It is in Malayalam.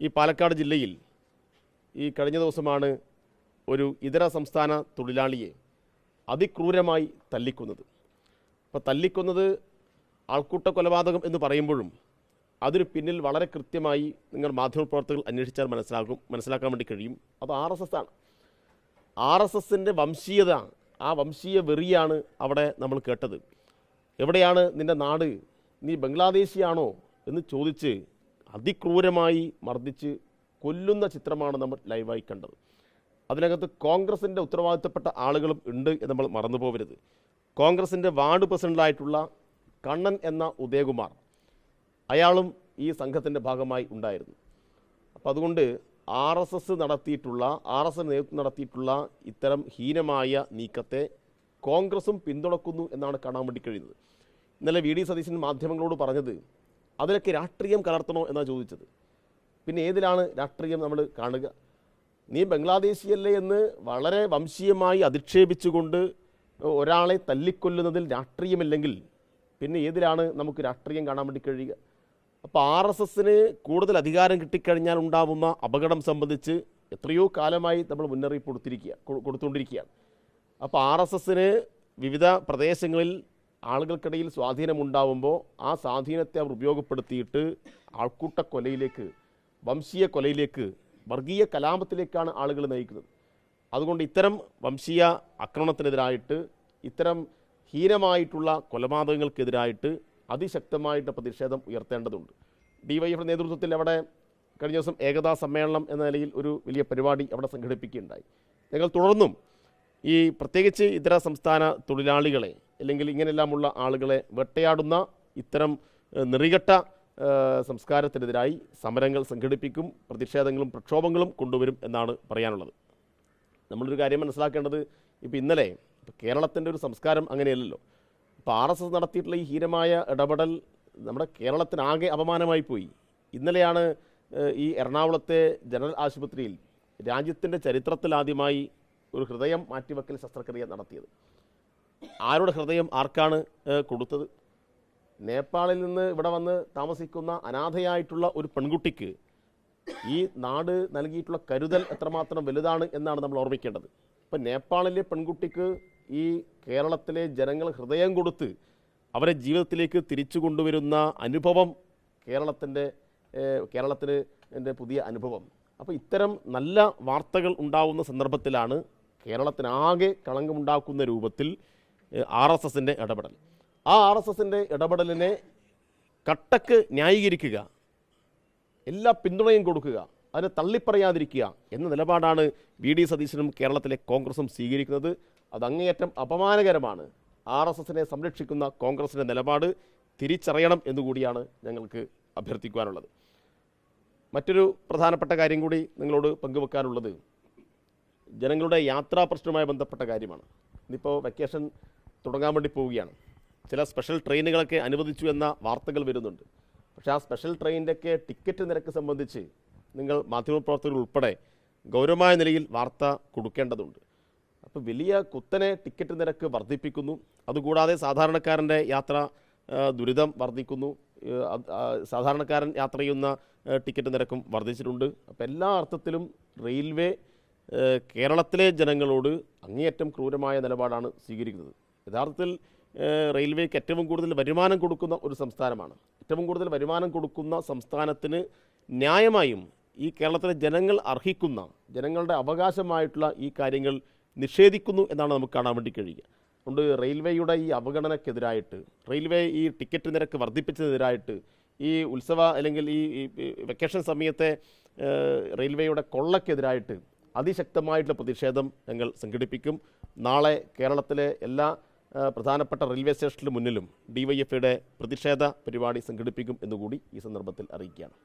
ഈ പാലക്കാട് ജില്ലയിൽ ഈ കഴിഞ്ഞ ദിവസമാണ് ഒരു ഇതര സംസ്ഥാന തൊഴിലാളിയെ അതിക്രൂരമായി തല്ലിക്കുന്നത്. അപ്പോൾ തല്ലിക്കുന്നത് ആൾക്കൂട്ട കൊലപാതകം എന്ന് പറയുമ്പോഴും അതിന് പിന്നിൽ വളരെ കൃത്യമായി നിങ്ങൾ മാധ്യമപ്രവർത്തകർ അന്വേഷിച്ചാൽ മനസ്സിലാക്കും മനസ്സിലാക്കാൻ വേണ്ടി കഴിയും. അത് ആർ എസ് എസ് ആണ്. ആർ എസ് എസിന്റെ വംശീയത ആ വംശീയ വെറിയാണ് അവിടെ നമ്മൾ കേട്ടത്. എവിടെയാണ് നിന്റെ നാട്? നീ ബംഗ്ലാദേശിയാണോ? എന്ന് ചോദിച്ച് അതിക്രൂരമായി മർദ്ദിച്ച് കൊല്ലുന്ന ചിത്രമാണ് നമ്മൾ ലൈവായി കണ്ടത്. അതിനകത്ത് കോൺഗ്രസിന്റെ ഉത്തരവാദിത്തപ്പെട്ട ആളുകളും ഉണ്ട് എന്ന് നമ്മൾ മറന്നു പോകരുത് കോൺഗ്രസിന്റെ വാർഡ് പ്രസിഡന്റായിട്ടുള്ള കണ്ണൻ എന്ന ഉദയകുമാർ അയാളും ഈ സംഘത്തിന്റെ ഭാഗമായി ഉണ്ടായിരുന്നു. അപ്പോൾ അതുകൊണ്ട് ആർ എസ് എസ് നടത്തിയിട്ടുള്ള ആർ എസ് എസ് നേതൃത്വം നടത്തിയിട്ടുള്ള ഇത്തരം ഹീനമായ നീക്കത്തെ കോൺഗ്രസും പിന്തുണക്കുന്നു എന്നാണ് കാണാൻ വേണ്ടി കഴിയുന്നത്. ഇന്നലെ വി ഡി സതീശൻ മാധ്യമങ്ങളോട് പറഞ്ഞത് അതിലൊക്കെ രാഷ്ട്രീയം കലർത്തണോ എന്നാണ് ചോദിച്ചത്. പിന്നെ ഏതിലാണ് രാഷ്ട്രീയം നമ്മൾ കാണുക? നീ ബംഗ്ലാദേശിയല്ലേ എന്ന് വളരെ വംശീയമായി അധിക്ഷേപിച്ചുകൊണ്ട് ഒരാളെ തല്ലിക്കൊല്ലുന്നതിൽ രാഷ്ട്രീയമില്ലെങ്കിൽ പിന്നെ ഏതിലാണ് നമുക്ക് രാഷ്ട്രീയം കാണാൻ വേണ്ടി കഴിയുക? അപ്പോൾ ആർ എസ് എസിന് കൂടുതൽ അധികാരം കിട്ടിക്കഴിഞ്ഞാൽ ഉണ്ടാവുന്ന അപകടം സംബന്ധിച്ച് എത്രയോ കാലമായി നമ്മൾ മുന്നറിയിപ്പ് കൊടുത്തിരിക്കുക കൊടുത്തുകൊണ്ടിരിക്കുകയാണ്. അപ്പോൾ ആർ എസ് എസിന് വിവിധ പ്രദേശങ്ങളിൽ ആളുകൾക്കിടയിൽ സ്വാധീനമുണ്ടാവുമ്പോൾ ആ സ്വാധീനത്തെ അവർ ഉപയോഗപ്പെടുത്തിയിട്ട് ആൾക്കൂട്ട കൊലയിലേക്ക് വംശീയ കൊലയിലേക്ക് വർഗീയ കലാപത്തിലേക്കാണ് ആളുകൾ നയിക്കുന്നത്. അതുകൊണ്ട് ഇത്തരം വംശീയ ആക്രമണത്തിനെതിരായിട്ട് ഇത്തരം ഹീനമായിട്ടുള്ള കൊലപാതകങ്ങൾക്കെതിരായിട്ട് അതിശക്തമായിട്ട് പ്രതിഷേധം ഉയർത്തേണ്ടതുണ്ട്. ഡിവൈഎഫ് നേതൃത്വത്തിൽ അവിടെ കഴിഞ്ഞ ദിവസം ഏകതാ സമ്മേളനം എന്ന നിലയിൽ ഒരു വലിയ പരിപാടി അവിടെ സംഘടിപ്പിക്കുകയുണ്ടായി. ഞങ്ങൾ തുടർന്നും ഈ പ്രത്യേകിച്ച് ഇതര സംസ്ഥാന തൊഴിലാളികളെ അല്ലെങ്കിൽ ഇങ്ങനെയെല്ലാമുള്ള ആളുകളെ വെട്ടയാടുന്ന ഇത്തരം നിറികെട്ട സംസ്കാരത്തിനെതിരായി സമരങ്ങൾ സംഘടിപ്പിക്കും പ്രതിഷേധങ്ങളും പ്രക്ഷോഭങ്ങളും കൊണ്ടുവരും എന്നാണ് പറയാനുള്ളത്. നമ്മളൊരു കാര്യം മനസ്സിലാക്കേണ്ടത് ഇപ്പോൾ ഇന്നലെ കേരളത്തിന്റെ ഒരു സംസ്കാരം അങ്ങനെയല്ലല്ലോ. ഇപ്പോൾ ആർ എസ് എസ് നടത്തിയിട്ടുള്ള ഈ ഹീരമായ ഇടപെടൽ നമ്മുടെ കേരളത്തിനാകെ അപമാനമായി പോയി. ഇന്നലെയാണ് ഈ എറണാകുളത്തെ ജനറൽ ആശുപത്രിയിൽ രാജ്യത്തിന്റെ ചരിത്രത്തിലാദ്യമായി ഒരു ഹൃദയം മാറ്റിവെക്കൽ ശസ്ത്രക്രിയ നടത്തിയത്. ആരുടെ ഹൃദയം ആർക്കാണ് കൊടുത്തത്? നേപ്പാളിൽ നിന്ന് ഇവിടെ വന്ന് താമസിക്കുന്ന അനാഥയായിട്ടുള്ള ഒരു പെൺകുട്ടിക്ക് ഈ നാട് നൽകിയിട്ടുള്ള കരുതൽ എത്രമാത്രം വലുതാണ് എന്നാണ് നമ്മൾ ഓർമ്മിക്കേണ്ടത്. ഇപ്പം നേപ്പാളിലെ പെൺകുട്ടിക്ക് ഈ കേരളത്തിലെ ജനങ്ങൾ ഹൃദയം കൊടുത്ത് അവരെ ജീവിതത്തിലേക്ക് തിരിച്ചു കൊണ്ടുവരുന്ന അനുഭവം കേരളത്തിന്റെ കേരളത്തിന് എന്റെ പുതിയ അനുഭവം. അപ്പോൾ ഇത്തരം നല്ല വാർത്തകൾ ഉണ്ടാവുന്ന സന്ദർഭത്തിലാണ് കേരളത്തിനാകെ കളങ്കമുണ്ടാക്കുന്ന രൂപത്തിൽ ആർ എസ് എസിന്റെ ഇടപെടൽ. ആ ആർ എസ് എസിന്റെ ഇടപെടലിനെ കട്ടക്ക് ന്യായീകരിക്കുക എല്ലാ പിന്തുണയും കൊടുക്കുക അതിനെ തള്ളിപ്പറയാതിരിക്കുക എന്ന നിലപാടാണ് വി ഡി സതീശനും കേരളത്തിലെ കോൺഗ്രസും സ്വീകരിക്കുന്നത്. അത് അങ്ങേയറ്റം അപമാനകരമാണ്. ആർ എസ് എസിനെ സംരക്ഷിക്കുന്ന കോൺഗ്രസിന്റെ നിലപാട് തിരിച്ചറിയണം എന്നുകൂടിയാണ് ഞങ്ങൾക്ക് അഭ്യർത്ഥിക്കുവാനുള്ളത്. മറ്റൊരു പ്രധാനപ്പെട്ട കാര്യം കൂടി നിങ്ങളോട് പങ്കുവെക്കാനുള്ളത് ജനങ്ങളുടെ യാത്രാ പ്രശ്നവുമായി ബന്ധപ്പെട്ട കാര്യമാണ്. ഇന്നിപ്പോൾ വെക്കേഷൻ തുടങ്ങാൻ വേണ്ടി പോവുകയാണ്. ചില സ്പെഷ്യൽ ട്രെയിനുകളൊക്കെ അനുവദിച്ചു എന്ന വാർത്തകൾ വരുന്നുണ്ട്. പക്ഷേ ആ സ്പെഷ്യൽ ട്രെയിനിന്റെയൊക്കെ ടിക്കറ്റ് നിരക്ക് സംബന്ധിച്ച് നിങ്ങൾ മാധ്യമപ്രവർത്തകർ ഉൾപ്പെടെ ഗൗരവമായ നിലയിൽ വാർത്ത കൊടുക്കേണ്ടതുണ്ട്. അപ്പോൾ വലിയ കുത്തനെ ടിക്കറ്റ് നിരക്ക് വർദ്ധിപ്പിക്കുന്നു. അതുകൂടാതെ സാധാരണക്കാരന്റെ യാത്ര ദുരിതം വർദ്ധിക്കുന്നു. സാധാരണക്കാരൻ യാത്ര ചെയ്യുന്ന ടിക്കറ്റ് നിരക്കും വർദ്ധിച്ചിട്ടുണ്ട്. അപ്പോൾ എല്ലാ അർത്ഥത്തിലും റെയിൽവേ കേരളത്തിലെ ജനങ്ങളോട് അങ്ങേയറ്റം ക്രൂരമായ നിലപാടാണ് സ്വീകരിക്കുന്നത്. യഥാർത്ഥത്തിൽ റെയിൽവേക്ക് ഏറ്റവും കൂടുതൽ വരുമാനം കൊടുക്കുന്ന ഒരു സംസ്ഥാനമാണ്. ഏറ്റവും കൂടുതൽ വരുമാനം കൊടുക്കുന്ന സംസ്ഥാനത്തിന് ന്യായമായും ഈ കേരളത്തിലെ ജനങ്ങൾ അർഹിക്കുന്ന ജനങ്ങളുടെ അവകാശമായിട്ടുള്ള ഈ കാര്യങ്ങൾ നിഷേധിക്കുന്നു എന്നാണ് നമുക്ക് കാണാൻ വേണ്ടി കഴിയുക. അതുകൊണ്ട് റെയിൽവേയുടെ ഈ അവഗണനക്കെതിരായിട്ട് റെയിൽവേ ഈ ടിക്കറ്റ് നിരക്ക് വർദ്ധിപ്പിച്ചതിനെതിരായിട്ട് ഈ ഉത്സവ അല്ലെങ്കിൽ ഈ വെക്കേഷൻ സമയത്തെ റെയിൽവേയുടെ കൊള്ളക്കെതിരായിട്ട് അതിശക്തമായിട്ടുള്ള പ്രതിഷേധം ഞങ്ങൾ സംഘടിപ്പിക്കും. നാളെ കേരളത്തിലെ എല്ലാ പ്രധാനപ്പെട്ട റെയിൽവേ സ്റ്റേഷനിൽ മുന്നിലും ഡിവൈഎഫ്ഐയുടെ പ്രതിഷേധ പരിപാടി സംഘടിപ്പിക്കും എന്നുകൂടി ഈ സന്ദർഭത്തിൽ അറിയിക്കുകയാണ്.